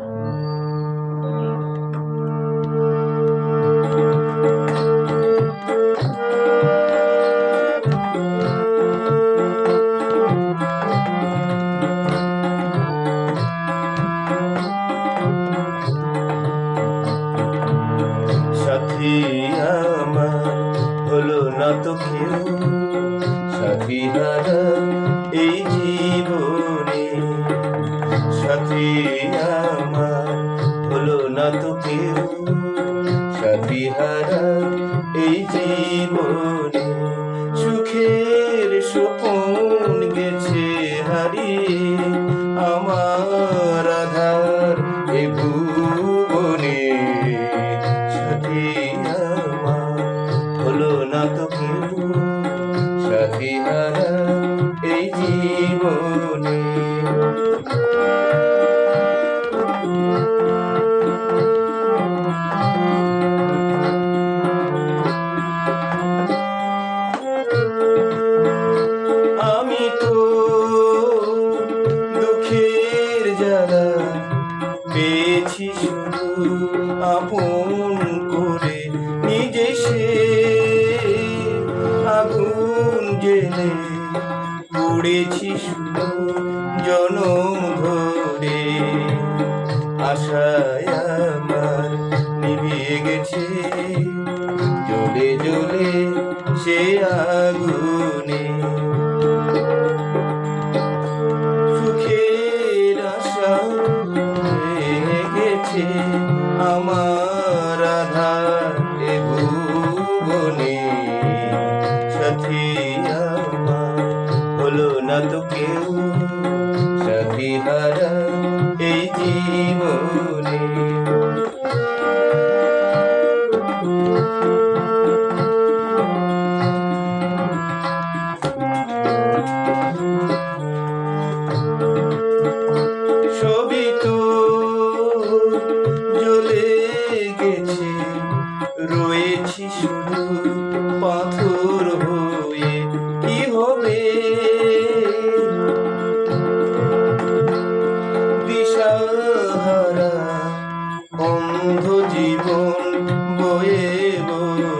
সাথী আমার হলো না তো কেউ। সাথী এই না তো কেউ সাথী হারা এই জীবনে সুখের স্বপন গেছে হারিয়ে আমার আধার এ ভুবনে সাথী হলো না তো দুঃখের জ্বালা পেয়েছি শুধু আপন করে নিজে সে আগুন জেলে পড়েছি শুধু জনম ধরে আশায় আমার নিভিয়ে গেছে জ্বলে জ্বলে সে আগুনে সাথী এই তো গেছে রয়েছি শুধু পাথর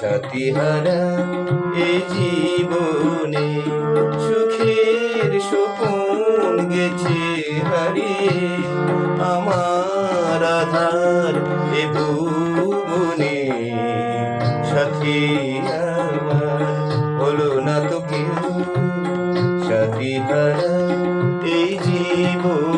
সাথী হারা এই জীবনে সুখের স্বপন গেছে হারিয়ে আমার আধার এ ভুবনে সাথী হলো না তো কেউ। সাথী হারা এই জীবন